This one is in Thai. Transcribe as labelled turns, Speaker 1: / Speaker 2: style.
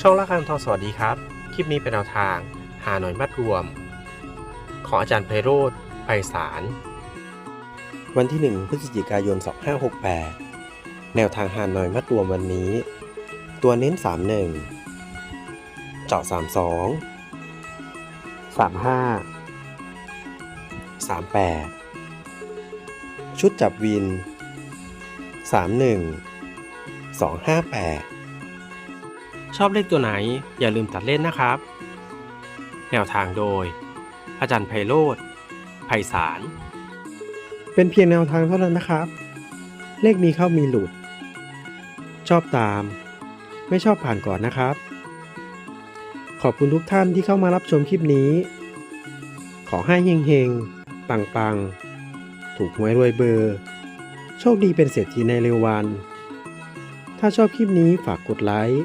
Speaker 1: ช่องละคังทองสวัสดีครับ คลิปนี้เป็นแนวทาง หาหน่อยมัดรวม ของอาจารย์ไพโรธไพศาล วันที่ 1 พฤศจิกายน 2568 แนวทางหาหน่อยมัดรวมวันนี้ ตัวเน้น 31 เจาะ 32 35 38 ชุดจับวิน 31 258 ชอบเลขตัวไหนอย่าลืมตัดเล่นนะครับ แนวทางโดย อาจารย์ไพโรธไพศาล เป็นเพียงแนวทางเท่านั้นนะครับ เลขมีเข้ามีหลุด ชอบตาม ไม่ชอบผ่านก่อนนะครับ ขอบคุณทุกท่านที่เข้ามารับชมคลิปนี้ ขอให้เฮงๆปังๆถูกหวยรวยเบอร์ โชคดีเป็นเศรษฐีในเร็ววัน ถ้าชอบคลิปนี้ฝากกดไลค์